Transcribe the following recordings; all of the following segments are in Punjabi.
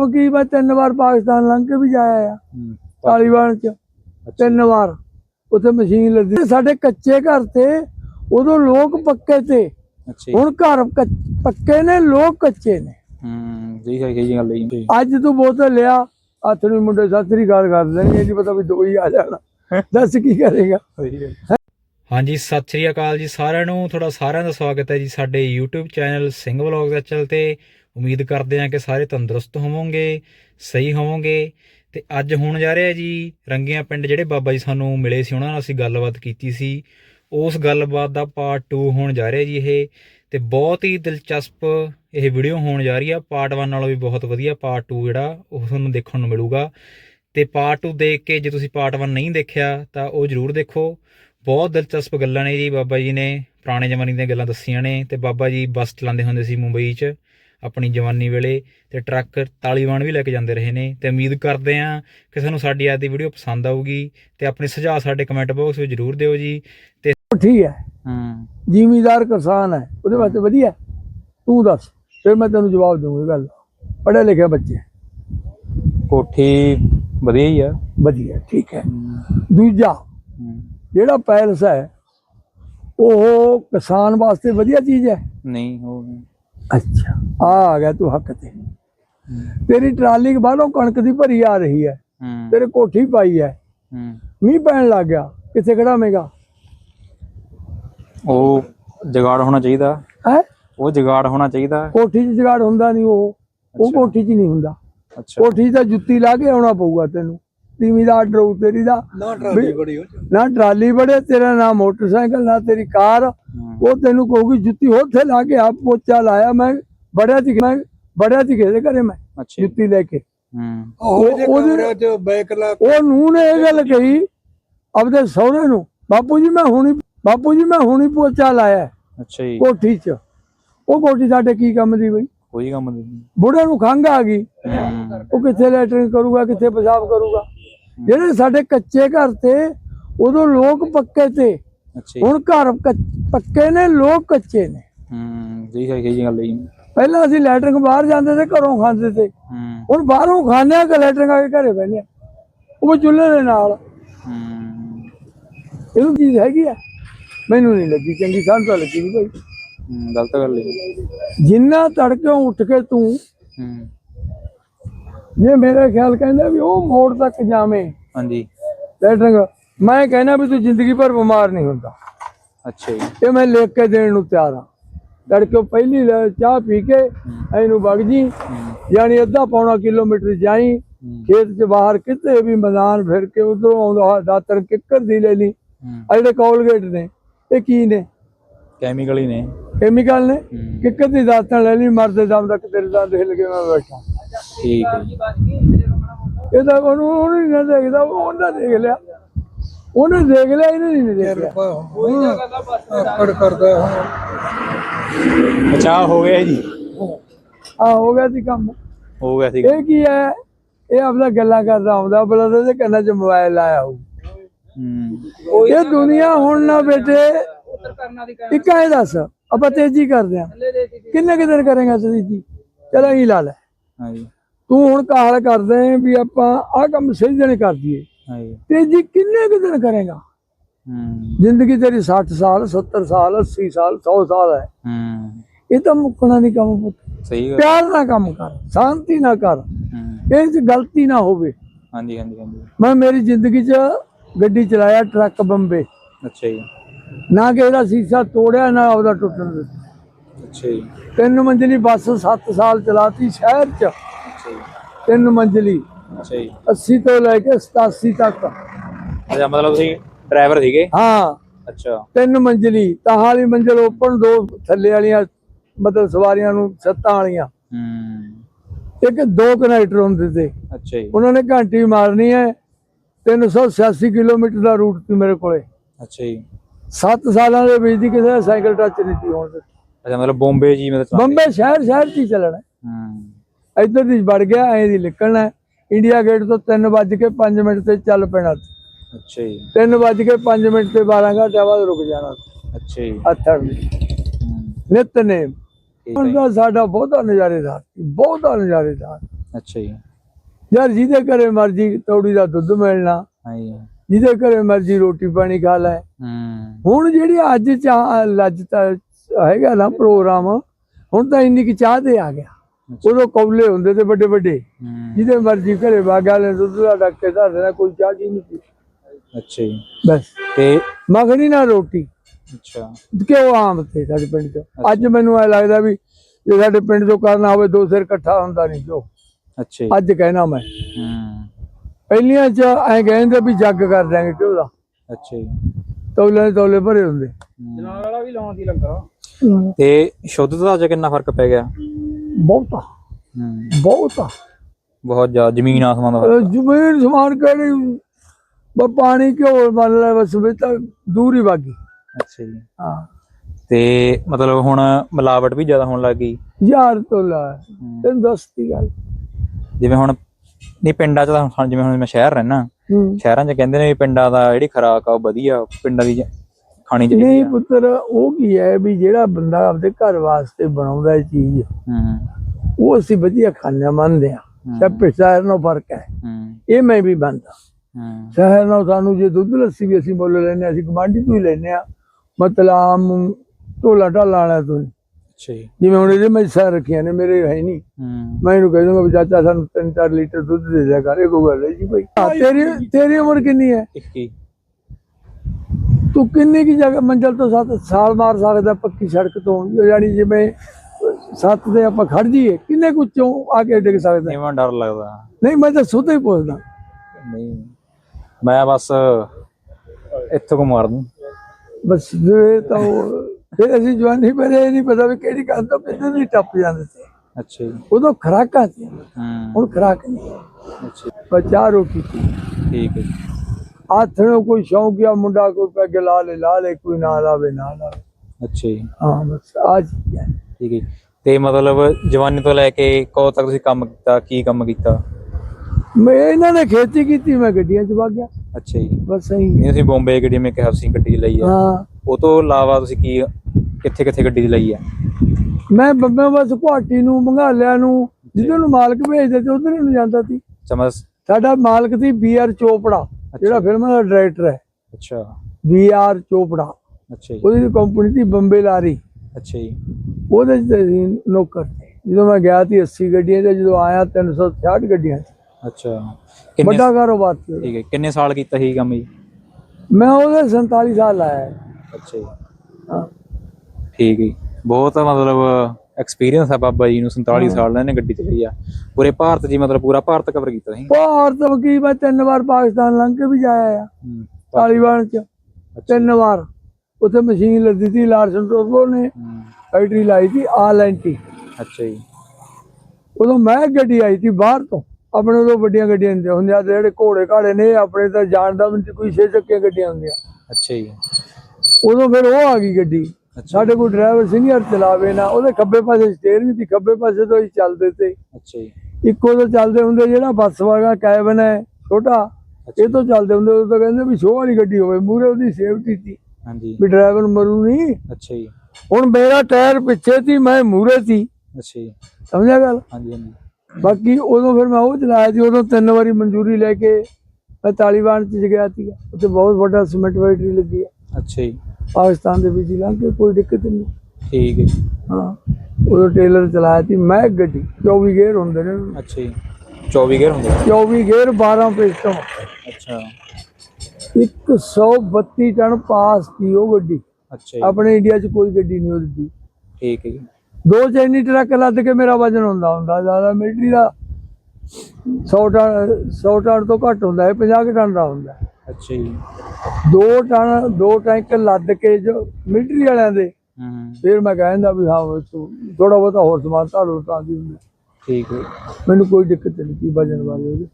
ਕਿਉਂਕਿ ਮੈਂ ਤਿੰਨ ਵਾਰ ਪਾਕਿਸਤਾਨ ਲੰਘ ਕੇ ਵੀ ਜਾਇਆ ਆ। ਹੂੰ ਤਾਲੀਬਾਨ ਚ ਤਿੰਨ ਵਾਰ। ਉੱਥੇ ਮਸ਼ੀਨ ਲੱਗੀ ਸਾਡੇ ਕੱਚੇ ਘਰ ਤੇ ਉਦੋਂ ਲੋਕ ਪੱਕੇ ਤੇ। ਜੀ। ਹੁਣ ਘਰ ਪੱਕੇ ਨੇ ਲੋਕ ਕੱਚੇ ਨੇ। ਹੂੰ ਜੀ ਹੈ ਜੀ ਗੱਲ ਜੀ। ਅੱਜ ਤੂੰ ਬੋਤਲ ਲਿਆ ਹੱਥ ਨੂੰ ਮੁੰਡੇ ਸਾਥਰੀ ਗੱਲ ਕਰ ਦੇਣਗੇ ਨਹੀਂ ਪਤਾ ਵੀ ਦੋ ਹੀ ਆ ਜਾਣਾ। ਦੱਸ ਕੀ ਕਰੇਗਾ। ਹਾਂਜੀ ਸਤਿ ਸ੍ਰੀ ਅਕਾਲ ਜੀ ਸਾਰਿਆਂ ਨੂੰ। ਤੁਹਾਡਾ ਸਾਰਿਆਂ ਦਾ ਸਵਾਗਤ ਹੈ ਜੀ ਸਾਡੇ YouTube ਚੈਨਲ ਸਿੰਘ ਵਲੌਗ ਦਾ ਚੈਨਲ ਤੇ ਉਮੀਦ ਕਰਦੇ ਹਾਂ ਕਿ ਸਾਰੇ ਤੰਦਰੁਸਤ ਹੋਵੋਗੇ, ਸਹੀ ਹੋਵੋਗੇ। ਤੇ ਅੱਜ ਹੋਣ ਜਾ ਰਿਹਾ ਜੀ, ਰੰਗੀਆਂ ਪਿੰਡ ਜਿਹੜੇ ਬਾਬਾ ਜੀ ਸਾਨੂੰ ਮਿਲੇ ਸੀ, ਉਹਨਾਂ ਨਾਲ ਅਸੀਂ ਗੱਲਬਾਤ ਕੀਤੀ ਸੀ। ਉਸ ਗੱਲਬਾਤ ਦਾ ਪਾਰਟ 2 ਹੋਣ ਜਾ ਰਿਹਾ ਜੀ ਇਹ। ਤੇ ਬਹੁਤ ਹੀ ਦਿਲਚਸਪ ਇਹ ਵੀਡੀਓ ਹੋਣ ਜਾ ਰਹੀ ਆ। ਪਾਰਟ 1 ਨਾਲੋਂ ਵੀ ਬਹੁਤ ਵਧੀਆ ਪਾਰਟ 2 ਜਿਹੜਾ, ਉਹ ਤੁਹਾਨੂੰ ਦੇਖਣ ਨੂੰ ਮਿਲੂਗਾ। ਤੇ ਪਾਰਟ 2 ਦੇਖ ਕੇ ਜੇ ਤੁਸੀਂ ਪਾਰਟ 1 ਨਹੀਂ ਦੇਖਿਆ, ਤਾਂ ਉਹ ਜ਼ਰੂਰ ਦੇਖੋ। ਬਹੁਤ ਦਿਲਚਸਪ ਗੱਲਾਂ ਨੇ ਜੀ ਬਾਬਾ ਜੀ ਨੇ, ਪੁਰਾਣੇ ਜ਼ਮਾਨੇ ਦੀਆਂ ਗੱਲਾਂ ਦੱਸੀਆਂ ਨੇ। ਤੇ ਬਾਬਾ ਜੀ ਬੱਸ ਚਲਾਉਂਦੇ ਹੁੰਦੇ ਸੀ ਮੁੰਬਈ 'ਚ। ਆਪਣੀ ਜਵਾਨੀ ਵੇਲੇ ਤੇ ਟਰੱਕ ਤਾਲੀਬਾਨ ਵੀ ਲੈ ਕੇ ਜਾਂਦੇ ਰਹੇ ਨੇ ਤੇ ਉਮੀਦ ਕਰਦੇ ਆਂ ਕਿ ਤੁਹਾਨੂੰ ਸਾਡੀ ਅੱਜ ਦੀ ਵੀਡੀਓ ਪਸੰਦ ਆਊਗੀ ਤੇ ਆਪਣੇ ਸੁਝਾਅ ਸਾਡੇ ਕਮੈਂਟ ਬਾਕਸ ਵਿੱਚ ਜ਼ਰੂਰ ਦਿਓ ਜੀ ਤੇ ਠੀਕ ਹੈ। ਹੂੰ। ਜ਼ਿਮੀਦਾਰ ਕਿਸਾਨ ਹੈ। ਉਹਦੇ ਵਾਸਤੇ ਵਧੀਆ ਤੂੰ ਦੱਸ ਫਿਰ ਮੈਂ ਤੈਨੂੰ ਜਵਾਬ ਦਊਂਗਾ ਗੱਲ ਪੜ੍ਹੇ ਲਿਖੇ ਬੱਚੇ ਕੋਠੀ ਵਧੀਆ ਹੀ ਆ। ਵਧੀਆ ਠੀਕ ਹੈ। ਦੂਜਾ ਜਿਹੜਾ ਪੈਲਸ ਹੈ ਉਹ ਕਿਸਾਨ ਵਾਸਤੇ ਵਧੀਆ ਚੀਜ਼ ਹੈ। ਨਹੀਂ ਉਹ ਅੱਛਾ। ਆ ਆ ਗਿਆ ਤੂੰ ਹੱਕ ਤੇ। ਤੇਰੀ ਟਰਾਲੀ ਬਾਹਰੋਂ ਕਣਕ ਦੀ ਭਰੀ ਆ ਰਹੀ ਹੈ। ਤੇਰੇ ਕੋਠੀ ਪਾਈ ਹੈ। ਮੀਂਹ ਪੈਣ ਲੱਗ ਗਿਆ। ਕਿੱਥੇ ਖੜਾਵੇਂਗਾ? ਉਹ ਜਗਾੜ ਹੋਣਾ ਚਾਹੀਦਾ। ਹੈ? ਉਹ ਜਗਾੜ ਹੋਣਾ ਚਾਹੀਦਾ। ਕੋਠੀ 'ਚ ਜਗਾੜ ਹੁੰਦਾ ਨਹੀਂ ਉਹ। ਉਹ ਕੋਠੀ 'ਚ ਨਹੀਂ ਹੁੰਦਾ। ਕੋਠੀ 'ਚ ਤਾਂ ਜੁੱਤੀ ਲਾ ਕੇ ਆਉਣਾ ਪਊਗਾ ਤੈਨੂੰ। ਤੀਵੀਂ ਦਾ ਆਰਡਰ ਹੋਊ ਤੇਰੀ ਦਾ। ਨਾ ਟਰਾਲੀ ਬੜੀ ਹੋ ਨਾ ਟਰਾਲੀ ਬੜੇ ਤੇਰਾ ਨਾ ਮੋਟਰਸਾਈਕਲ ਨਾ ਤੇਰੀ ਕਾਰ। ਉਹ ਤੈਨੂੰ ਕਹੂਗੀ ਜੁੱਤੀ ਉੱਥੇ ਲਾ ਕੇ ਆ ਪੋਚਾ ਲਾਇਆ ਮੈਂ ਬੜਿਆ ਚ ਮੈਂ ਬੜਿਆ ਚ ਕਿਸੇ ਘਰੇ ਮੈਂ। ਜੁੱਤੀ ਲੈ ਕੇ। ਹੂੰ। ਉਹ ਜੇ ਉਹਦੇ- ਕਮਰੇ ਚ ਬੈਕ ਲਾ ਉਹ ਨੂੰ ਨੇ ਇਹ ਗੱਲ ਕਹੀ ਆਪਦੇ ਸਹੁਰੇ ਨੂੰ ਬਾਪੂ ਜੀ ਮੈਂ ਹੁਣੀ ਬਾਪੂ ਜੀ ਮੈਂ ਹੁਣੀ ਪੋਚਾ ਲਾਇਆ ਅੱਛਾ ਜੀ। ਕੋਠੀ 'ਚ। ਉਹ ਕੋਠੀ ਸਾਡੇ ਕੀ ਕੰਮ ਦੀ ਬਈ? ਕੋਈ ਕੰਮ ਨਹੀਂ। ਬੁੜੇ ਨੂੰ ਖੰਘ ਆ ਗਈ। ਉਹ ਕਿੱਥੇ ਲੈਟਰਿੰਗ ਕਰੂਗਾ ਕਿੱਥੇ ਪਿਸ਼ਾਬ ਕਰੂਗਾ? ਜਿਹੜੇ ਸਾਡੇ ਕੱਚੇ ਘਰ ਤੇ ਉਦੋਂ ਲੋਕ ਪੱਕੇ ਤੇ। ਹੁਣ ਘਰ ਪੱਕੇ ਨੇ ਲੋਕ ਕੱਚੇ ਨੇ। ਹੂੰ ਜੀ ਹੈ ਜੀ ਗੱਲ ਜੀ। ਪਹਿਲਾਂ ਅਸੀਂ ਲੈਟਰਿੰਗ ਬਾਹਰ ਜਾਂਦੇ ਤੇ ਘਰੋਂ ਖਾਂਦੇ ਤੇ। ਹੂੰ। ਹੁਣ ਬਾਹਰੋਂ ਖਾਂਦੇ ਆ ਕਿ ਲੈਟਰਿੰਗ ਆ ਕੇ ਘਰੇ ਆ। ਉਹ ਚੁੱਲ੍ਹੇ ਦੇ ਨਾਲ। ਹੂੰ। ਇਹਨੂੰ ਚੀਜ਼ ਹੈਗੀ ਆ। ਮੈਨੂੰ ਨਹੀਂ ਲੱਗੀ ਚੰਗੀ ਸਾਨੂੰ ਤਾਂ ਲੱਗੀ ਨਹੀਂ ਭਾਈ ਹੂੰ, ਗਲਤ ਗੱਲ ਹੈ ਜਿੰਨਾ ਤੜਕਿਓਂ ਉੱਠ ਕੇ ਤੂੰ ਹੂੰ। ਜੇ ਮੇਰੇ ਖਿਆਲ ਕਹਿੰਦਾ ਵੀ ਉਹ ਮੋੜ ਤੱਕ ਜਾਵੇਂ ਹਾਂਜੀ। ਲੈਟਰਿੰਗ ਮੈਂ ਕਹਿੰਦਾ ਵੀ ਤੂੰ ਜ਼ਿੰਦਗੀ ਭਰ ਬਿਮਾਰ ਨਹੀਂ ਹੁੰਦਾ। ਅੱਛਾ ਜੀ। ਇਹ ਮੈਂ ਲਿਖ ਕੇ ਦੇਣ ਨੂੰ ਤਿਆਰ ਆ ਤੜਕੇ ਪਹਿਲੀ ਚਾਹ ਪੀ ਕੇ ਇਹਨੂੰ ਵਗ ਜੀ। ਯਾਨੀ ਅੱਧਾ ਪੌਣਾ ਕਿਲੋਮੀਟਰ ਜਾਈ। ਹੂੰ ਖੇਤ ਚ ਬਾਹਰ ਕਿਤੇ ਵੀ ਮੈਦਾਨ ਫਿਰ ਕੇ ਉਧਰੋਂ ਆਉਂਦਾ ਦਾਤਰ ਕਿੱਕਰ ਦੀ ਲੈ ਲਈ। ਹੂੰ ਆ ਜਿਹੜੇ ਕੋਲਗੇਟ ਨੇ ਇਹ ਕੀ ਨੇ? ਕੈਮੀਕਲ ਹੀ ਨੇ। ਕੈਮੀਕਲ ਨੇ? ਕਿੱਕਰ ਦੀ ਦਾਤਰ ਲੈ ਲਈ ਮਰਦੇ ਦਮ ਤੱਕ ਤੇਰੇ ਦੰਦ ਹਿੱਲ ਕੇ ਮੈਂ ਬੈਠਾ। ਠੀਕ ਹੈ। ਜੀ। ਇਹ ਤਾਂ ਉਹਨੂੰ ਉਹ ਨਹੀਂ ਨਾ ਦੇਖਦਾ ਉਹ ਉਹਨਾਂ ਦੇਖ ਲਿਆ। ਉਹਨੇ ਦੇਖ ਲਿਆ ਇਹਨੇ ਨਹੀਂ ਦੇਖਿਆ ਆਕੜ ਕਰਦਾ ਹੁਣ ਬਚਾਅ ਹੋ ਗਿਆ ਜੀ। ਆ ਹੋ ਗਿਆ ਸੀ ਕੰਮ। ਹੋ ਗਿਆ ਸੀ। ਇਹ ਕੀ ਹੈ? ਇਹ ਆਪਣਾ ਗੱਲਾਂ ਕਰਦਾ ਆਉਂਦਾ ਬਲਦ ਦੇ ਕੰਨਾਂ 'ਚ ਮੋਬਾਈਲ ਲਾਇਆ ਹੋਊ। ਹੂੰ। ਇਹ ਦੁਨੀਆ ਹੁਣ ਨਾ ਬੇਟੇ ਇੱਕ ਐ ਦੱਸ ਆਪਾਂ ਤੇਜ਼ੀ ਕਰਦੇ ਆ ਕਿੰਨੇ ਕੁ ਦਿਨ ਕਰੇਗਾ ਤੇਜ਼ੀ? ਚਲੋ ਹੀ ਲਾ ਲੈ। ਹਾਂਜੀ। ਤੂੰ ਹੁਣ ਕਾਹਲ ਕਰਦੇ ਆਂ ਵੀ ਆਪਾਂ ਆਹ ਕੰਮ ਸਹੀ ਦਿਨ ਕਰ ਦਈਏ। ਹਾਂਜੀ। ਤੇਜ਼ੀ ਕਿੰਨੇ ਕੁ ਦਿਨ ਕਰੇਗਾ? ਹੂੰ। ਜ਼ਿੰਦਗੀ ਤੇਰੀ 60 ਸਾਲ 70 ਸਾਲ 80 ਸਾਲ 100 ਸਾਲ ਹੈ। ਹੂੰ। ਇਹ ਤਾਂ ਮੁੱਕਣਾ ਨਹੀਂ ਕੰਮ ਪੁੱਤ। ਸਹੀ ਗੱਲ। ਪਿਆਰ ਨਾਲ ਕੰਮ ਕਰ ਸ਼ਾਂਤੀ ਨਾਲ ਕਰ। ਇਹ 'ਚ ਗਲਤੀ ਨਾ ਹੋਵੇ। ਹਾਂਜੀ ਹਾਂਜੀ ਹਾਂਜੀ। ਮੈਂ ਮੇਰੀ ਜ਼ਿੰਦਗੀ 'ਚ ਗੱਡੀ ਚਲਾਇਆ ਟਰੱਕ ਬੰਬੇ। ਅੱਛਾ ਜੀ। ਨਾ ਕਿ ਇਹਦਾ ਸ਼ੀਸ਼ਾ ਤੋੜਿਆ ਨਾ ਉਹਦਾ ਟੁੱਟਣ ਦਿੱਤਾ। ਅੱਛਾ ਜੀ। ਤਿੰਨ ਮੰਜ਼ਲੀ ਬੱਸ 7 ਸਾਲ ਚਲਾਤੀ ਸ਼ਹਿਰ 'ਚ। ਅੱਛਾ ਜੀ। ਤਿੰਨ ਮੰਜ਼ਲੀ। ਅੱਛਾ ਜੀ। 80 ਤੋਂ ਲੈ ਕੇ 87 ਤੱਕ। ਅੱਛਾ ਮਤਲਬ ਤੁਸੀਂ ਡਰਾਈਵਰ ਸੀਗੇ? ਹਾਂ। ਅੱਛਾ। ਤਿੰਨ ਮੰਜ਼ਲੀ। ਤਾਂ ਵਾਲੀ ਮੰਜ਼ਲ ਓਪਨ ਦੋ ਥੱਲੇ ਵਾਲੀਆਂ ਮਤਲਬ ਸਵਾਰੀਆਂ ਨੂੰ ਛੱਤਾਂ ਵਾਲੀਆਂ। ਹੂੰ। ਇੱਕ ਦੋ ਕਨੈਕਟਰ ਹੁੰਦੇ ਤੇ। ਅੱਛਾ ਜੀ। ਉਹਨਾਂ ਨੇ ਘੰਟੀ ਮਾਰਨੀ ਹੈ। 386 ਕਿਲੋਮੀਟਰ ਦਾ ਰੂਟ ਸੀ ਮੇਰੇ ਕੋਲੇ। ਅੱਛਾ ਜੀ। 7 ਸਾਲਾਂ ਦੇ ਵਿੱਚ ਦੀ ਕਿਸੇ ਦਾ ਸਾਈਕਲ ਟੱਚ ਨਹੀਂ ਸੀ ਹੋਣ ਦਿੱਤਾ। ਅੱਛਾ ਮਤਲਬ ਬੰਬੇ ਜੀ ਮਤਲਬ ਬੰਬੇ ਸ਼ਹਿਰ ਸ਼ਹਿਰ 'ਚ ਹੀ ਚੱਲਣਾ ਹੂੰ। ਇੱਧਰ ਦੀ ਵੜ ਗਿਆ ਐਂ ਦੀ ਨਿਕਲਣਾ ਹੈ। ਇੰਡੀਆ ਗੇਟ ਤੋਂ 3 ਵੱਜ ਕੇ 5 ਮਿੰਟ ਤੇ ਚੱਲ ਪੈਣਾ ਅੱਛਾ ਜੀ। 3 ਵੱਜ ਕੇ 5 ਮਿੰਟ ਤੇ 12 ਘੰਟੇ ਬਾਅਦ ਰੁਕ ਜਾਣਾ ਅੱਛਾ ਜੀ। ਅੱਥੜ ਹੂੰ। ਨਿਤਨੇਮ ਠੀਕ ਹੁਣ ਹੈ ਦਾ ਸਾਡਾ ਬਹੁਤਾ ਨਜ਼ਾਰੇਦਾਰ ਬਹੁਤਾ ਨਜ਼ਾਰੇਦਾਰ। ਅੱਛਾ ਜੀ। ਯਾਰ ਜਿਹਦੇ ਘਰੇ ਮਰਜ਼ੀ ਤੌੜੀ ਦਾ ਦੁੱਧ ਮਿਲਣਾ। ਹਾਂਜੀ ਜਿਹਦੇ ਘਰੇ ਮਰਜ਼ੀ ਰੋਟੀ ਪਾਣੀ ਖਾ ਲੈ। ਹੁਣ ਜਿਹੜੀ ਅੱਜ ਚਾਹ ਲੱਜਤਾ ਹੈਗਾ ਨਾ ਪ੍ਰੋਗਰਾਮ ਹੁਣ ਤਾਂ ਇੰਨੀ ਕਿ ਚਾਹ ਤੇ ਆ ਗਿਆ। ਉਦੋਂ ਕੌਲੇ ਹੁੰਦੇ ਤੇ ਵੱਡੇ ਵੱਡੇ। ਜਿਹਦੇ ਮਰਜ਼ੀ ਘਰੇ ਬਾਗਾ ਲੈ ਦੁੱਧ ਦਾ ਡੱਕੇ ਧਰ ਦੇਣਾ ਕੋਈ ਚਾਹ ਚੀ ਨਹੀਂ। ਅੱਛਾ ਜੀ। ਬਸ। ਤੇ ਮੱਖਣੀ ਨਾਲ ਰੋਟੀ। ਅੱਛਾ। ਕਿਉਂ ਆਮ ਤੇ ਸਾਡੇ ਪਿੰਡ ਚ? ਅੱਜ ਮੈਨੂੰ ਐ ਲੱਗਦਾ ਵੀ ਜੇ ਸਾਡੇ ਪਿੰਡ ਤੋਂ ਕਰਨਾ ਹੋਵੇ ਦੋ ਸਿਰ ਇਕੱਠਾ ਹੁੰਦਾ ਨਹੀਂ ਜੋ। ਅੱਛਾ ਜੀ। ਅੱਜ ਕਹਿਣਾ ਮੈਂ। ਹੂੰ। ਪਹਿਲੀਆਂ ਚ ਐ ਕਹਿੰਦੇ ਵੀ ਜੱਗ ਕਰ ਦਿਆਂਗੇ ਘਿਓ ਦਾ ਅੱਛਾ ਜੀ। ਤੌਲੇ ਦੇ ਤੌਲੇ ਭਰੇ ਹੁੰਦੇ। ਹੂੰ। ਵਾਲਾ ਵੀ ਲਾਉਣ ਦੀ ਲੰਗਰ। ਤੇ ਸ਼ੁੱਧਤਾ 'ਚ ਕਿੰਨਾ ਫ਼ਰਕ ਪੈ ਗਿਆ? ਬਹੁਤਾ। ਬਹੁਤਾ। ਬਹੁਤ ਜ਼ਿਆਦਾ ਜ਼ਮੀਨ ਆਸਮਾਨ ਦਾ ਫ਼ਰਕ ਜ਼ਮੀਨ ਸਮਾਨ ਕਿਹੜੀ? ਬ ਪਾਣੀ ਘਿਓ ਮੰਨ ਲੈ ਬਸ ਵੀ ਤਾਂ ਦੂਰ ਹੀ ਬਾਗੀ। ਅੱਛਾ ਜੀ। ਹਾਂ। ਤੇ ਮਤਲਬ ਹੁਣ ਮਿਲਾਵਟ ਵੀ ਜ਼ਿਆਦਾ ਹੋਣ ਲੱਗ ਗਈ। ਯਾਰ ਤੋਲਾ ਹੂੰ। ਤੈਨੂੰ ਦੱਸਤੀ ਗੱਲ। ਜਿਵੇਂ ਹੁਣ ਨਹੀਂ ਪਿੰਡਾਂ 'ਚ ਤਾਂ ਹੁਣ ਜਿਵੇਂ ਹੁਣ ਮੈਂ ਸ਼ਹਿਰ ਰਹਿਣਾ ਹੂੰ। ਸ਼ਹਿਰਾਂ 'ਚ ਕਹਿੰਦੇ ਨੇ ਵੀ ਪਿੰਡਾਂ ਦਾ ਜਿਹੜੀ ਖੁਰਾਕ ਆ ਉਹ ਵਧੀਆ ਪਿੰਡਾਂ ਦੀ ਖਾਣੀ ਚਾਹੀਦੀ ਨਹੀਂ ਆ। ਪੁੱਤਰ ਉਹ ਕੀ ਹੈ ਵੀ ਜਿਹੜਾ ਬੰਦਾ ਆਪਦੇ ਘਰ ਵਾਸਤੇ ਬਣਾਉਂਦਾ ਇਹ ਚੀਜ਼ ਹੂੰ। ਉਹ ਅਸੀਂ ਵਧੀਆ ਖਾਣਾ ਮੰਨਦੇ ਆ ਸਭ ਸ਼ਹਿਰ ਨਾਲ ਫ਼ਰਕ ਹੈ। ਹੂੰ। ਇਹ ਮੈਂ ਵੀ ਮੰਨਦਾ। ਹੂੰ। ਸ਼ਹਿਰ ਨਾਲ ਸਾਨੂੰ ਜੇ ਦੁੱਧ ਲੱਸੀ ਵੀ ਅਸੀਂ ਮੁੱਲ ਲੈਨੇ ਹਾਂ, ਅਸੀਂ ਕਮਾਂਡੀ ਤੋਂ ਹੀ ਲੈਨੇ ਆ ਮਤਲਬ ਆਮ ਢੋਲਾ ਢਾਲਾ ਵਾਲਾ ਤੋਂ ਨਹੀਂ। ਅੱਛਾ ਜੀ। ਜਿਵੇਂ ਹੁਣ ਇਹਦੇ ਮੈਂ ਸਾਰ ਰੱਖੀਆਂ ਨੇ ਮੇਰੇ ਹੈ ਨਹੀਂ। ਮੈਂ ਇਹਨੂੰ ਕਹਿ ਦੂੰਗਾ ਚਾਚਾ ਸਾਨੂੰ 3-4 ਲੀਟਰ ਦੁੱਧ ਦੇ ਦਿਆ ਕਰ ਇਹ ਕੋਈ ਗੱਲ ਹੈ ਜੀ ਭਾਈ ਤੇਰੀ ਤੇਰੀ ਉਮਰ ਕਿੰਨੀ ਹੈ? 21 ਤੂੰ ਕਿੰਨੀ ਕੀ ਜਗ੍ਹਾ ਮੰਜ਼ਲ ਤੋਂ ਸੱਤ ਸਾਲ ਮਾਰ ਸਕਦਾ ਪੱਕੀ ਸੜਕ ਤੋਂ ਯਾਨੀ ਜਿਵੇਂ ਸੱਤ ਤੇ ਆਪਾਂ ਖੜ ਜੀਏ ਕਿੰਨੇ ਕੁ ਚੋਂ ਆ ਕੇ ਡਿੱਗ ਸਕਦਾ? ਇਵੇਂ ਡਰ ਲੱਗਦਾ। ਨਹੀਂ ਮੈਂ ਤਾਂ ਸੁੱਤੇ ਹੀ ਪੁੱਛਦਾ। ਨਹੀਂ। ਮੈਂ ਬਸ ਇੱਥੋਂ ਕੋ ਮਾਰ ਦੂੰ ਬਸ ਜੇ ਤਾਂ ਉਹ- ਫਿਰ ਅਸੀਂ ਜਵਾਨੀ ਪਰ ਇਹ ਨਹੀਂ ਪਤਾ ਵੀ ਕਿਹੜੀ ਗੱਲ ਤੋਂ ਕਿੱਥੇ ਦੀ ਟੱਪ ਜਾਂਦੇ ਸੀ। ਅੱਛਾ ਜੀ। ਉਦੋਂ ਖਰਾਕਾਂ ਸੀ। ਹੂੰ। ਹੁਣ ਖਰਾਕ ਨਹੀਂ। ਅੱਛਾ। ਬਚਾ ਰੋਟੀ ਸੀ। ਠੀਕ ਹੈ ਨੂੰ ਕੋਈ ਸ਼ੌਂਕੀਆ ਮੁੰਡਾ ਕੋਈ ਪੈਗ ਲਾ ਲੈ ਲਾ ਲੈ ਕੋਈ ਨਾ ਲਾਵੇ ਨਾ ਲਾਵੇ। ਅੱਛਾ ਜੀ। ਹਾਂ ਬਸ ਆ ਚੀਜ਼ ਹੈ ਠੀਕ ਹੈ। ਤੇ ਮਤਲਬ ਜਵਾਨੀ ਤੋਂ ਲੈ ਕੇ ਕਦੋਂ ਤੱਕ ਤੁਸੀਂ ਕੰਮ ਕੀਤਾ ਕੀ ਕੰਮ ਕੀਤਾ? ਮੈਂ ਇਹਨਾਂ ਨੇ ਖੇਤੀ ਕੀਤੀ ਮੈਂ ਗੱਡੀਆਂ ਚ ਵਗ ਗਿਆ। ਅੱਛਾ ਜੀ। ਬਸ ਸਹੀ ਨਹੀਂ ਤੁਸੀਂ ਬੰਬੇ ਗੱਡੀ ਮੈਂ ਕਿਹਾ ਗੱਡੀ ਲਈ ਹੈ ਹਾਂ। ਉਹ ਤੋਂ ਇਲਾਵਾ ਤੁਸੀਂ ਕੀ ਕਿੱਥੇ ਕਿੱਥੇ ਗੱਡੀ ਲਈ ਹੈ ਮੈਂ ਬੰਬੇ ਬਸ ਗੁਹਾਟੀ ਨੂੰ ਮੰਗਾਲਿਆ ਨੂੰ ਜਿੱਧਰ ਨੂੰ ਮਾਲਕ ਭੇਜਦੇ ਤੇ ਉਧਰ ਨੂੰ ਜਾਂਦਾ ਸੀ। ਸਮਝ ਸਾਡਾ ਮਾਲਕ ਸੀ ਬੀ ਆਰ ਚੋਪੜਾ ਜਿਹੜਾ ਫਿਲਮ ਦਾ ਡਾਇਰੈਕਟਰ ਹੈ। ਅੱਛਾ। B R Chopra. ਅੱਛਾ ਜੀ। ਉਹਦੀ ਕੰਪਨੀ ਸੀ ਬੰਬੇ ਲਾਰੀ। ਅੱਛਾ ਜੀ। ਉਹਦੇ ਚ ਨੌਕਰ। ਜਦੋਂ ਮੈਂ ਗਿਆ ਸੀ 80 ਗੱਡੀਆਂ ਤੇ ਜਦੋਂ ਆਇਆ 366 ਗੱਡੀਆਂ ਅੱਛਾ। ਕਿੰਨੇ ਵੱਡਾ ਕਾਰੋਬਾਰ ਸੀ। ਠੀਕ ਹੈ ਕਿੰਨੇ ਸਾਲ ਕੀਤਾ ਸੀ ਕੰਮ ਜੀ? ਮੈਂ ਉਹਦੇ 47 ਸਾਲ ਲਾਇਆ। ਅੱਛਾ ਜੀ। ਹਾਂ। ਠੀਕ ਹੈ। ਬਹੁਤ ਮਤਲਬ ਐਕਸਪੀਰੀਅੰਸ ਹੈ ਬਾਬਾ ਜੀ ਨੂੰ 47 ਸਾਲ ਦਾ ਇਹਨੇ ਗੱਡੀ ਚਲਾਈ ਆ। ਪੂਰੇ ਭਾਰਤ ਜੀ ਮਤਲਬ ਪੂਰਾ ਭਾਰਤ ਕਵਰ ਕੀਤਾ ਸੀ। ਭਾਰਤ ਵਕੀ ਮੈਂ ਤਿੰਨ ਵਾਰ ਪਾਕਿਸਤਾਨ ਲੰਘ ਕੇ ਵੀ ਜਾਇਆ ਆ। ਤਾਲੀਬਾਨ ਚ। ਤਿੰਨ ਵਾਰ। ਉੱਥੇ ਮਸ਼ੀਨ ਲੱਦੀ ਸੀ ਲਾਰਸਨ ਟੋਰਬੋ ਨੇ। ਫੈਕਟਰੀ ਲਾਈ ਸੀ ਆਲੈਂਟੀ ਅੱਛਾ ਜੀ। ਉਦੋਂ ਮੈਂ ਗੱਡੀ ਆਈ ਸੀ ਬਾਹਰ ਤੋਂ। ਆਪਣੇ ਉਦੋਂ ਵੱਡੀਆਂ ਗੱਡੀਆਂ ਹੁੰਦੀਆਂ ਜਿਹੜੇ ਘੋੜੇ ਘਾੜੇ ਨੇ ਆਪਣੇ ਤਾਂ ਜਾਣਦਾ ਵੀ ਕੋਈ ਛੇ ਚੱਕੀਆਂ ਗੱਡੀਆਂ ਹੁੰਦੀਆਂ। ਅੱਛਾ ਜੀ। ਉਦੋਂ ਫਿਰ ਉਹ ਆ ਗਈ ਗੱਡੀ। ਸਾਡੇ ਕੋਲ ਡਰਾਈਵਰ ਸੀਨੀਅਰ ਚਲਾਵੇ ਨਾ ਉਹਦੇ ਖੱਬੇ ਪਾਸੇ ਸਟੀਅਰਿੰਗ ਸੀ ਖੱਬੇ ਪਾਸੇ ਤੋਂ ਹੀ ਚੱਲਦੇ ਤੇ। ਅੱਛਾ ਜੀ। ਇੱਕੋ ਤੋਂ ਚੱਲਦੇ ਹੁੰਦੇ ਜਿਹੜਾ ਬੱਸ ਵਾਲਾ ਕੈਬਨ ਹੈ ਛੋਟਾ ਇਹ ਤੋਂ ਚੱਲਦੇ ਹੁੰਦੇ ਉਹ ਤਾਂ ਕਹਿੰਦੇ ਵੀ ਸ਼ੋਅ ਵਾਲੀ ਗੱਡੀ ਹੋਵੇ ਮੂਰੇ ਉਹਦੀ ਸੇਫਟੀ ਸੀ। ਹਾਂਜੀ। ਵੀ ਡਰਾਈਵਰ ਮਰੂ ਨਹੀਂ। ਅੱਛਾ ਜੀ। ਹੁਣ ਮੇਰਾ ਟਾਇਰ ਪਿੱਛੇ ਸੀ ਮੈਂ ਮੂਰੇ ਸੀ। ਅੱਛਾ ਜੀ। ਸਮਝਿਆ ਗੱਲ? ਹਾਂਜੀ ਹਾਂਜੀ। ਬਾਕੀ ਉਦੋਂ ਫਿਰ ਮੈਂ ਉਹ ਚਲਾਇਆ ਸੀ ਉਦੋਂ ਤਿੰਨ ਵਾਰੀ ਮਨਜ਼ੂਰੀ ਲੈ ਕੇ ਮੈਂ ਤਾਲੀਬਾਨ ਚ ਗਿਆ ਸੀਗਾ। ਉੱਥੇ ਬਹੁਤ ਵੱਡਾ ਸੀਮੈਂਟ ਫੈਕਟਰੀ ਲੱਗੀ ਹੈ ਅੱਛਾ ਜੀ। ਪਾਕਿਸਤਾਨ ਦੇ ਵਿੱਚ ਲੰਘ ਕੇ ਕੋਈ ਦਿੱਕਤ ਨਹੀਂ। ਠੀਕ ਹੈ ਜੀ। ਹਾਂ ਉਦੋਂ ਟੇਲਰ ਚਲਾਇਆ ਸੀ ਮੈਂ ਗੱਡੀ 24 ਗੇਅਰ ਹੁੰਦੇ ਨੇ। ਅੱਛਾ ਜੀ 24 ਗੇਅਰ ਹੁੰਦੇ ਆ। 24 ਗੇਅਰ 12 ਪਿਸਟਨ ਅੱਛਾ। 132 ਟਨ ਪਾਸ ਕੀ ਉਹ ਗੱਡੀ। ਅੱਛਾ ਆਪਣੇ ਇੰਡੀਆ 'ਚ ਕੋਈ ਗੱਡੀ ਨਹੀਂ ਉਹਦੀ ਠੀਕ ਹੈ ਜੀ। ਦੋ ਚੈਨੀ ਟਰੱਕ ਲੱਦ ਕੇ ਮੇਰਾ ਵਜਨ ਹੁੰਦਾ ਹੁੰਦਾ ਜ਼ਿਆਦਾ। ਮਿਲਟਰੀ ਦਾ 100 ਟਨ 100 ਟਨ ਤੋਂ ਘੱਟ ਹੁੰਦਾ ਹੈ 50 ਕੁ ਟਨ ਦਾ ਹੁੰਦਾ। ਅੱਛਾ ਜੀ। ਦੋ ਟਨ ਦੋ ਟੈਂਕ ਲੱਦ ਕੇ ਜੋ ਮਿਲਟਰੀ ਵਾਲਿਆਂ ਦੇ ਫਿਰ ਮੈਂ ਕਹਿੰਦਾ ਵੀ ਹਾਂ ਥੋੜਾ ਬਹੁਤਾ ਹੋਰ ਸਮਾਨ ਧਾਲੋ ਤਾਂ ਦੀ ਠੀਕ ਹੈ। ਮੈਨੂੰ ਕੋਈ ਦਿੱਕਤ ਨਹੀਂ ਕੀ ਵਜਨ ਵਾਲੇ ਉਹਦੇ।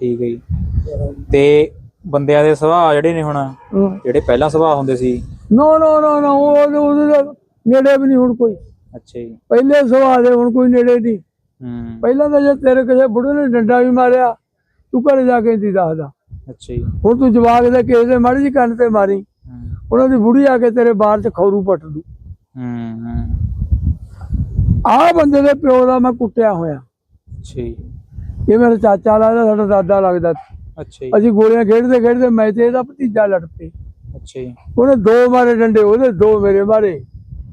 ਠੀਕ ਹੈ ਜੀ। ਤੇ ਬੰਦਿਆਂ ਦੇ ਸੁਭਾਅ ਜਿਹੜੇ ਨੇ ਹੁਣ। ਜਿਹੜੇ ਪਹਿਲਾਂ ਸੁਭਾਅ ਹੁੰਦੇ ਸੀ? ਨੋ ਨੋ ਨੋ ਨੋ ਉਹ ਉਹਦੇ ਦਾ ਨੇੜੇ ਵੀ ਨਹੀਂ ਹੁਣ ਕੋਈ। ਅੱਛਾ ਜੀ। ਪਹਿਲੇ ਸਵਾਲ ਦੇ ਹੁਣ ਕੋਈ ਨੇੜੇ ਨਹੀਂ। ਹੂੰ। ਪਹਿਲਾਂ ਤਾਂ ਜੇ ਤੇਰੇ ਕਿਸੇ ਬੁੜੇ ਨੇ ਡੰਡਾ ਵੀ ਮਾਰਿਆ ਤੂੰ ਘਰੇ ਜਾ ਕੇ ਨਹੀਂ ਦੱਸਦਾ। ਅੱਛਾ ਜੀ। ਹੁਣ ਤੂੰ ਜਵਾਕ ਦੇ ਕਿਸੇ ਦੇ ਮਾੜੀ ਜੀ ਕੰਨ ਤੇ ਮਾਰੀ ਉਹਨਾਂ ਦੀ ਬੁੜੀ ਆ ਕੇ ਤੇਰੇ ਬਾਹਰ ਚ ਖੌਰੂ ਪੱਟ ਦੂ। ਆਹ ਬੰਦੇ ਦੇ ਪਿਓ ਦਾ ਮੈਂ ਕੁੱਟਿਆ ਹੋਇਆ। ਅੱਛਾ ਜੀ। ਇਹ ਮੇਰਾ ਚਾਚਾ ਲੱਗਦਾ ਸਾਡਾ ਦਾਦਾ ਲੱਗਦਾ। ਸੀ। ਅੱਛਾ ਜੀ। ਅਸੀਂ ਗੋਲੀਆਂ ਖੇਡਦੇ ਖੇਡਦੇ ਮੈਂ ਤੇ ਇਹਦਾ ਭਤੀਜਾ ਲੜ ਪਏ। ਅੱਛਾ ਜੀ। ਉਹਨੇ ਦੋ ਮਾਰੇ ਡੰਡੇ ਉਹਦੇ ਦੋ ਮੇਰੇ ਮਾਰੇ।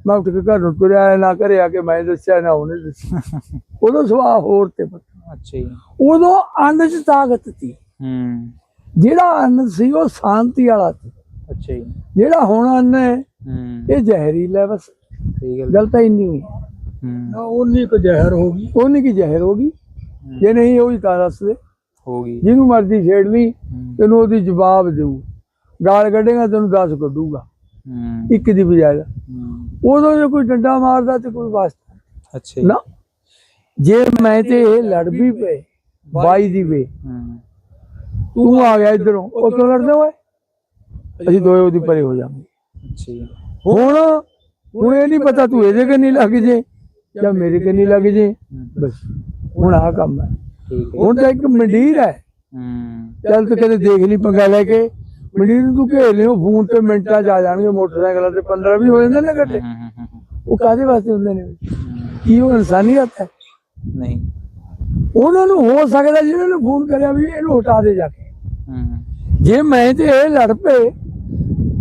ਮੈਂ ਉੱਠ ਕੇ ਘਰ ਨੂੰ ਤੁਰਿਆ ਨਾ ਘਰੇ ਆ ਕੇ ਮੈਂ ਦੱਸਿਆ ਨਾ ਉਹਨੇ ਦੱਸਿਆ। ਉਦੋਂ ਸੁਭਾਅ ਹੋਰ ਤੇ ਪਤਾ ਅੱਛਾ ਜੀ। ਉਦੋਂ ਅੰਨ 'ਚ ਤਾਕਤ ਸੀ। ਹੂੰ। ਜਿਹੜਾ ਅੰਨ ਸੀ ਉਹ ਸ਼ਾਂਤੀ ਵਾਲਾ ਸੀ। ਅੱਛਾ ਜੀ। ਜਿਹੜਾ ਹੁਣ ਅੰਨ ਹੈ ਹੂੰ। ਇਹ ਜ਼ਹਿਰੀਲਾ ਬਸ। ਸਹੀ ਗੱਲ ਗੱਲ ਤਾਂ ਇੰਨੀ। ਹੋਈ ਹੂੰ ਉਨੀ ਕੋ ਜ਼ਹਿਰ ਹੋ ਗਈ। ਉਨੀ ਕੀ ਜ਼ਹਿਰ ਹੋ ਗਈ। ਜੇ ਨਹੀਂ ਹੋਈ ਤਾਂ ਦੱਸ ਦੇ। ਹੋ ਗਈ। ਜਿਹਨੂੰ ਮਰਜ਼ੀ ਛੇੜ ਲਈ ਹੂੰ। ਤੈਨੂੰ ਉਹਦੀ ਜਵਾਬ ਦੇਊ। ਗਾਲ ਕੱਢੇਗਾ ਤੈਨੂੰ 10 ਕੱਢੂਗਾ। ਹੂੰ। ਇੱਕ ਦੀ ਬਜਾਏ। ਹੂੰ। ਉਦੋਂ ਜੇ ਕੋਈ ਡੰਡਾ ਮਾਰਦਾ ਤੇ ਕੋਈ ਵਾਸਤਾ। ਅੱਛਾ ਜੀ। ਨਾ। ਜੇ ਮੈਂ ਤੇ ਇਹ ਲੜ ਵੀ ਪਏ ਬਾਈ ਦੀ ਵੇ। ਹੂੰ। ਤੂੰ ਆ ਗਿਆ ਇਧਰੋਂ। ਕਿਉਂ ਲੜਦੇ ਓਏ ਅਸੀਂ ਦੋਏ ਉਹਦੀ ਪਰੇ ਹੋ ਜਾਵਾਂਗੇ। ਅੱਛਾ ਹੁਣ ਹੁਣ ਇਹ ਨਹੀਂ ਪਤਾ ਤੂੰ ਇਹਦੇ ਕੰਨੀ ਲੱਗ ਜੇ ਜਾਂ। ਮੇਰੇ ਕੰਨੀ ਲੱਗ ਜੇ। ਬਸ। ਹੁਣ ਆਹ ਕੰਮ ਹੈ। ਹੁਣ ਤਾਂ ਇੱਕ ਮੰਡੀਰ ਹੈ। ਚੱਲ ਤੂੰ ਕਦੇ ਦੇਖ ਲਈ ਪੰਗਾ ਲੈ ਕੇ। ਮੰਡੀਰ ਨੂੰ ਤੂੰ ਘੇਰ ਲਿਓ। ਫੋਨ ਤੇ ਮਿੰਟਾਂ ਚ ਆ ਜਾਣਗੇ। ਮੋਟਰਸਾਈਕਲਾਂ ਤੇ 15 ਵੀ ਹੋ ਜਾਂਦੇ ਨੇ ਹੂੰ, ਉਹ ਕਾਦੇ ਵਾਸਤੇ ਹੁੰਦੇ ਨੇ। ਕੀ ਉਹ ਇਨਸਾਨੀਅਤ ਹੈ? ਨਹੀਂ। ਉਹਨਾਂ ਨੂੰ ਹੋ ਸਕਦਾ ਜਿਹਨਾਂ ਨੂੰ ਫੋਨ ਕਰਿਆ ਵੀ ਇਹਨੂੰ ਹਟਾ ਦੇ ਜਾ ਕੇ। ਜੇ ਮੈਂ ਤੇ ਇਹ ਲੜ ਪਏ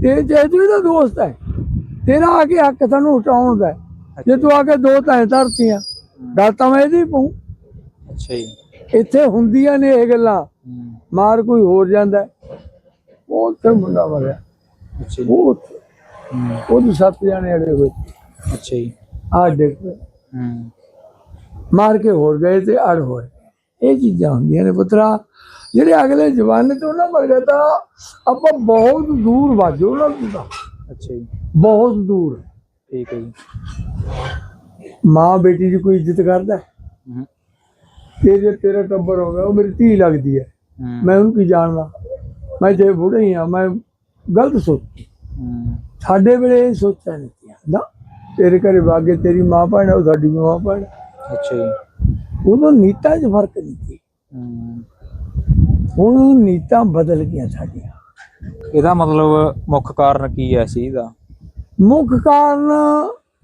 ਤੇ ਜੇ ਤੂੰ ਇਹਦਾ ਦੋਸਤ ਹੈ। ਤੇਰਾ ਆ ਕੇ ਹੱਕ ਤੁਹਾਨੂੰ ਹਟਾਉਣ ਦਾ। ਜੇ ਤੂੰ ਆ ਕੇ ਦੋ ਤਾਂ ਧਰਤੀਆਂ ਗੱਲ ਤਾਂ ਮੈਂ ਇਹਦੀ ਪਊ। ਅੱਛਾ ਜੀ। ਇੱਥੇ ਹੁੰਦੀਆਂ ਨੇ ਇਹ ਗੱਲਾਂ। ਮਾਰ ਕੋਈ ਹੋਰ ਜਾਂਦਾ। ਉਹ ਉੱਥੇ ਮੁੰਡਾ ਮਰਿਆ। ਅੱਛਾ ਜੀ। ਉਹ ਉਹਦੇ ਸੱਤ ਜਾਣੇ ਅੜੇ ਹੋਏ। ਅੱਛਾ ਜੀ। ਆ ਹੂੰ। ਮਾਰ ਕੇ ਹੋਰ ਗਏ ਤੇ ਅੜ ਹੋਏ। ਇਹ ਚੀਜ਼ਾਂ ਹੁੰਦੀਆਂ ਨੇ ਪੁੱਤਰਾ। ਜਿਹੜੇ ਅਗਲੇ ਜਵਾਨੇ ਤੋਂ ਨਾ ਮਰ ਗਏ ਤਾਂ ਆਪਾਂ ਬਹੁਤ ਦੂਰ ਵਾਜੋ ਉਹਨਾਂ ਤੋਂ ਤਾਂ। ਅੱਛਾ ਜੀ। ਬਹੁਤ ਦੂਰ। ਠੀਕ ਹੈ ਜੀ। ਮਾਂ ਬੇਟੀ ਦੀ ਕੋਈ ਇੱਜ਼ਤ ਕਰਦਾ? ਤੇ ਜੇ ਤੇਰਾ ਟੱਬਰ ਹੋ ਗਿਆ ਉਹ ਮੇਰੀ ਧੀ ਲੱਗਦੀ ਹੈ। ਮੈਂ ਉਹਨੂੰ ਕੀ ਜਾਣਦਾ ਮੈਂ ਜੇ ਬੁੜਾ ਹੀ ਮੈਂ ਗਲਤ ਸੋਚ। ਸਾਡੇ ਵੇਲੇ ਸੋਚਿਆ ਨਹੀਂ ਨਾ ਤੇਰੇ ਘਰੇ ਵਾਗੇ ਤੇਰੀ ਮਾਂ ਭੈਣ ਉਹ ਸਾਡੀ ਮਾਂ ਭੈਣ। ਅੱਛਾ ਜੀ। ਉਦੋਂ ਨੀਤਾਂ 'ਚ ਫ਼ਰਕ ਨਹੀਂ ਸੀ। ਹੁਣ ਨੀਤਾਂ ਬਦਲ ਗਈਆਂ ਸਾਡੀਆਂ। ਇਹਦਾ ਮਤਲਬ ਮੁੱਖ ਕਾਰਨ ਕੀ ਹੈ ਸੀ ਇਹਦਾ ਮੁੱਖ ਕਾਰਨ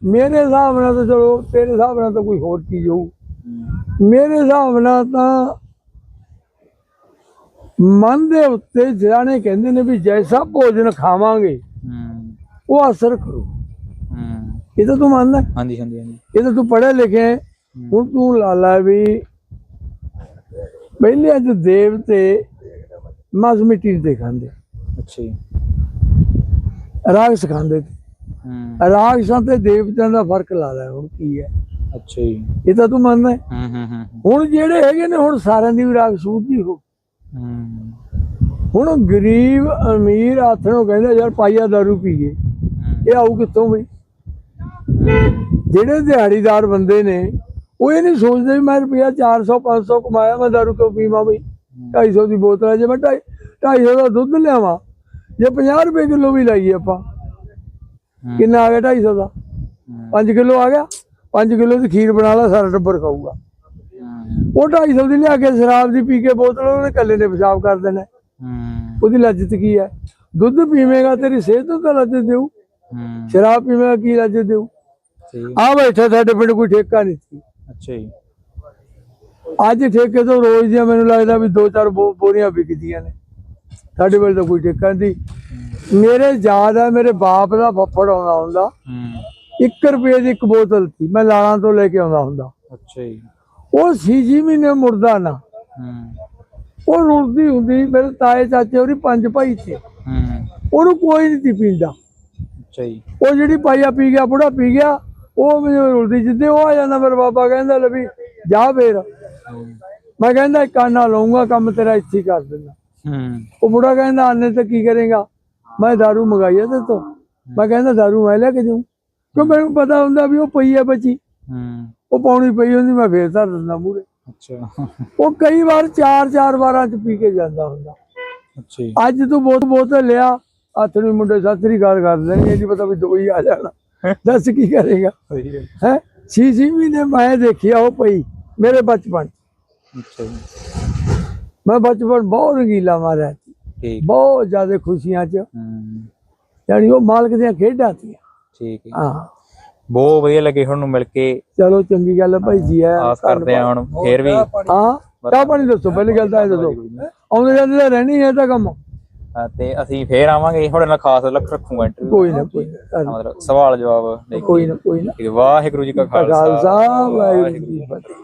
ਮੇਰੇ ਹਿਸਾਬ ਨਾਲ ਤਾਂ ਚਲੋ ਤੇਰੇ ਹਿਸਾਬ ਨਾਲ ਤਾਂ ਕੋਈ ਹੋਰ ਚੀਜ਼ ਹੋਊ। ਮੇਰੇ ਹਿਸਾਬ ਨਾਲ ਤਾਂ ਮਨ ਦੇ ਉੱਤੇ ਜਾਣੇ ਕਹਿੰਦੇ ਨੇ ਵੀ ਜੈਸਾ ਭੋਜਨ ਖਾਵਾਂਗੇ ਉਹ ਅਸਰ ਕਰੂ। ਇਹ ਤਾਂ ਤੂੰ ਮੰਨਦਾ। ਹਾਂਜੀ ਹਾਂਜੀ ਹਾਂਜੀ। ਇਹ ਤਾਂ ਤੂੰ ਪੜ੍ਹਿਆ ਲਿਖਿਆ। ਹੁਣ ਤੂੰ ਲਾ ਲਾ ਵੀ ਪਹਿਲੇ ਅੱਜ ਦੇਵਤੇ ਮਸ ਮਿੱਟੀ ਦੇ ਖਾਂਦੇ ਅੱਛਾ ਜੀ। ਰਾਗ ਸਿਖਾਉਂਦੇ ਹੂੰ। ਰਾਗਸਾਂ ਤੇ ਦੇਵਤਿਆਂ ਦਾ ਫ਼ਰਕ ਲਾ ਲੈ ਹੁਣ ਕੀ ਹੈ? ਅੱਛਾ ਜੀ। ਇਹ ਤਾਂ ਤੂੰ ਮੰਨਦਾ ਹੈ। ਹੂੰ ਹੂੰ ਹੁਣ ਜਿਹੜੇ ਹੈਗੇ ਨੇ ਹੁਣ ਸਾਰਿਆਂ ਦੀ ਰਾਗ ਸੂਝਦੀ ਹੋ। ਹੂੰ। ਹੁਣ ਗਰੀਬ ਅਮੀਰ ਨੂੰ ਕਹਿੰਦਾ ਯਾਰ ਪਾਈਆ ਦਾਰੂ ਪੀਏ। ਇਹ ਆਊ ਕਿੱਥੋਂ ਬਈ? ਜਿਹੜੇ ਦਿਹਾੜੀਦਾਰ ਬੰਦੇ ਨੇ ਉਹ ਇਹ ਨਹੀਂ ਸੋਚਦੇ ਵੀ ਮੈਂ ਰੁਪਿਆ 400 500 ਕਮਾਇਆ ਮੈਂ ਦਾਰੂ ਕਿਉਂ ਪੀਵਾਂ ਬਈ? 250 ਦੀ ਬੋਤਲ ਹੈ ਜੇ ਮੈਂ 250 ਦਾ ਦੁੱਧ ਲਿਆਵਾਂ ਜੇ 50 ਰੁਪਏ ਕਿਲੋ ਵੀ ਲਾਈਏ ਆਪਾਂ। ਕਿੰਨਾ ਆ ਗਿਆ 250 ਦਾ? 5 ਕਿਲੋ ਆ ਗਿਆ? 5 ਕਿਲੋ ਦੀ ਖੀਰ ਬਣਾ ਲਾ ਸਾਰਾ ਟੱਬਰ ਖਾਊਗਾ। ਉਹ 250 ਦੀ ਲਿਆ ਕੇ ਸ਼ਰਾਬ ਦੀ ਪੀ ਕੇ ਬੋਤਲ ਉਹਨੇ ਕੱਲੇ ਨੇ ਪਿਸ਼ਾਬ ਕਰ ਦੇਣਾ। ਉਹਦੀ ਲੱਜਤ ਕੀ ਹੈ? ਦੁੱਧ ਪੀਵੇਂਗਾ ਤੇਰੀ ਸਿਹਤ ਨੂੰ ਤਾਂ ਲੱਜਤ ਦੇਊ। ਸ਼ਰਾਬ ਪੀਵੇਂਗਾ ਕੀ ਲੱਜਤ ਦੇਊ? ਆ ਬੈਠਾ ਸਾਡੇ ਪਿੰਡ ਕੋਈ ਠੇਕਾ ਨਹੀਂ ਸੀ। ਅੱਛਾ ਜੀ। ਅੱਜ ਠੇਕੇ ਤੋਂ ਰੋਜ਼ ਦੀਆਂ ਮੈਨੂੰ ਲੱਗਦਾ ਵੀ ਦੋ ਚਾਰ ਬੋਰੀਆਂ ਵਿਕਦੀਆਂ ਨੇ। ਸਾਡੇ ਵੇਲੇ ਤਾਂ ਕੋਈ ਠੇਕਾ ਨਹੀਂ। ਮੇਰੇ ਯਾਦ ਹੈ ਮੇਰੇ ਬਾਪ ਦਾ ਫੱਫੜ ਆਉਂਦਾ ਹੁੰਦਾ। ਹੂੰ। 1 ਰੁਪਏ ਦੀ ਇੱਕ ਬੋਤਲ ਸੀ ਮੈਂ ਲਾਲਾਂ ਤੋਂ ਲੈ ਕੇ ਆਉਂਦਾ ਹੁੰਦਾ। ਅੱਛਾ ਜੀ। ਉਹ ਛੇ ਮਹੀਨੇ ਮੁਰਦਾ ਨਾ। ਉਹ ਰੁਲਦੀ ਹੁੰਦੀ ਮੇਰੇ ਤਾਏ ਚਾਚੇ ਉਹਦੀ ਪੰਜ ਭਾਈ ਸੀ। ਉਹਨੂੰ ਕੋਈ ਨਹੀਂ ਪੀਂਦਾ। ਅੱਛਾ ਜੀ। ਉਹ ਜਿਹੜੀ ਪਾਈਆ ਪੀ ਗਿਆ ਬੁੜਾ ਪੀ ਗਿਆ ਉਹ ਮੈਨੂੰ ਰੁਲਦੀ ਜਿੱਦੇ ਉਹ ਆ ਜਾਂਦਾ ਮੇਰਾ ਬਾਬਾ ਕਹਿੰਦਾ ਲੈ ਵੀ ਜਾ ਫੇਰ ਹੂੰ ਮੈਂ ਕਹਿੰਦਾ ਕਾਨਾ ਲਊਂਗਾ ਕੰਮ ਤੇਰਾ ਇੱਥੇ ਹੀ ਕਰ ਦਿੰਦਾ ਹੂੰ ਉਹ ਬੁੜਾ ਕਹਿੰਦਾ ਆਨੇ ਤੇ ਕੀ ਕਰੇਗਾ ਮੈਂ दारू ਮੰਗਾਈ ਹੈ ਤੇ ਤੋਂ ਮੈਂ ਕਹਿੰਦਾ दारू ਮੈਂ ਲੈ ਕੇ ਜਾਊਂ ਕਿਉਂ ਮੈਨੂੰ ਪਤਾ ਹੁੰਦਾ ਵੀ ਉਹ ਪਈ ਹੈ ਬੱਚੀ ਹੂੰ ਉਹ ਪਾਉਣੀ ਪਈ ਹੁੰਦੀ ਮੈਂ ਫੇਰ ਧਰ ਦਿੰਦਾ ਮੂਰੇ ਅੱਛਾ ਉਹ ਕਈ ਵਾਰ ਚਾਰ ਚਾਰ ਵਾਰਾਂ ਚ ਪੀ ਕੇ ਜਾਂਦਾ ਹੁੰਦਾ ਅੱਛਾ ਜੀ ਅੱਜ ਤੂੰ ਬਹੁਤ ਬੋਤਲ ਲਿਆ ਹੱਥ ਨੂੰ ਮੁੰਡੇ ਸਤਿ ਸ੍ਰੀ ਅਕਾਲ ਕਰ ਦੇਣਗੇ ਇਹ ਨਹੀਂ ਪਤਾ ਵੀ ਦੋ ਹੀ ਆ ਜਾਣਾ ਦੱਸ ਕੀ ਕਰੇਗਾ? ਹੈ। ਛੇ ਛੇ ਮਹੀਨੇ ਮੈਂ ਦੇਖਿਆ ਉਹ ਪਈ ਮੇਰੇ ਬਚਪਨ। ਮੈਂ ਬਚਪਨ ਬਹੁਤ ਰੰਗੀਲਾ ਮਾਰਿਆ ਬਹੁਤ ਜ਼ਿਆਦਾ ਖੁਸ਼ੀਆਂ 'ਚ। ਯਾਨੀ ਉਹ ਮਾਲਕ ਦੀਆਂ ਖੇਡਾਂ ਸੀ। ਠੀਕ ਹੈ। ਹਾਂ। ਬਹੁਤ ਵਧੀਆ ਲੱਗੇ ਤੁਹਾਨੂੰ ਮਿਲ ਕੇ। ਚਲੋ ਚੰਗੀ ਗੱਲ ਭਾਈ ਜੀ ਹੈ ਆਸ ਕਰਦੇ ਆ ਹੁਣ ਫੇਰ ਵੀ। ਹਾਂ ਚਾਹ ਪਾਣੀ ਦੱਸੋ ਪਹਿਲੀ ਗੱਲ ਤਾਂ ਇਹ ਦੱਸੋ। ਆਉਂਦੇ ਜਾਂਦੇ ਤਾਂ ਰਹਿਣੀ ਹੈ ਤਾਂ ਕੰਮ। ਤੇ ਅਸੀਂ ਫੇਰ ਆਵਾਂਗੇ ਤੁਹਾਡੇ ਨਾਲ ਖਾਸ ਲੱਖ ਰੱਖੂਗਾ ਇੰਟਰਵਿਊ ਕੋਈ ਨਾ ਕੋਈ ਨਾ। ਮਤਲਬ ਸਵਾਲ ਜਵਾਬ ਕੋਈ ਨਾ ਕੋਈ ਨਾ। ਵਾਹਿਗੁਰੂ ਜੀ ਕਾ ਖਾਲਸਾ ਖਾਲਸਾ ਵਾਹਿਗੁਰੂ ਜੀ ਕੀ ਫਤਿਹ।